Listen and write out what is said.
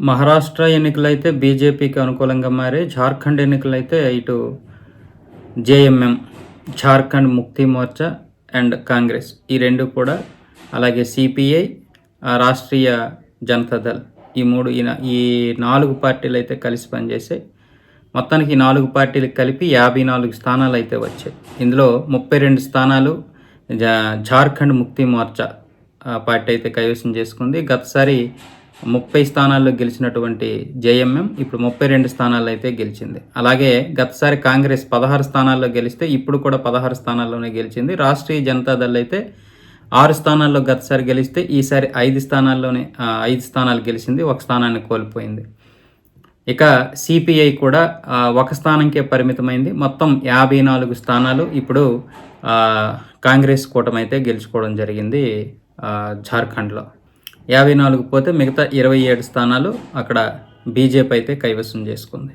మహారాష్ట్ర ఎన్నికలైతే బీజేపీకి అనుకూలంగా మారే జార్ఖండ్ ఎన్నికలైతే ఇటు జేఎంఎం జార్ఖండ్ ముక్తి మోర్చా అండ్ కాంగ్రెస్. ఈ రెండు కూడా అలాగే సిపిఐ రాష్ట్రీయ జనతాదళ్ ఈ మూడు ఈ ఈ నాలుగు పార్టీలు అయితే కలిసి పనిచేసాయి మొత్తానికి ఈ నాలుగు పార్టీలు కలిపి యాభై నాలుగు స్థానాలు అయితే వచ్చాయి. ఇందులో ముప్పై రెండు స్థానాలు జా- జార్ఖండ్ ముక్తి మోర్చా పార్టీ అయితే కైవసం చేసుకుంది. గతసారి ముప్పై స్థానాల్లో గెలిచినటువంటి జేఎంఎం ఇప్పుడు ముప్పై రెండు స్థానాల్లో అయితే గెలిచింది. అలాగే గతసారి కాంగ్రెస్ పదహారు స్థానాల్లో గెలిస్తే ఇప్పుడు కూడా పదహారు స్థానాల్లోనే గెలిచింది. రాష్ట్రీయ జనతాదళ్ అయితే ఆరు స్థానాల్లో గతసారి గెలిస్తే ఈసారి ఐదు స్థానాల్లోనే ఐదు స్థానాలు గెలిచింది. ఒక స్థానాన్ని కోల్పోయింది. ఇక సిపిఐ కూడా ఒక స్థానంకే పరిమితమైంది. మొత్తం యాభై నాలుగు స్థానాలు ఇప్పుడు కాంగ్రెస్ కూటమి అయితే గెలుచుకోవడం జరిగింది జార్ఖండ్లో యాభై నాలుగు పోతే మిగతా ఇరవై ఏడు స్థానాలు అక్కడ బీజేపీ అయితే కైవసం చేసుకుంది.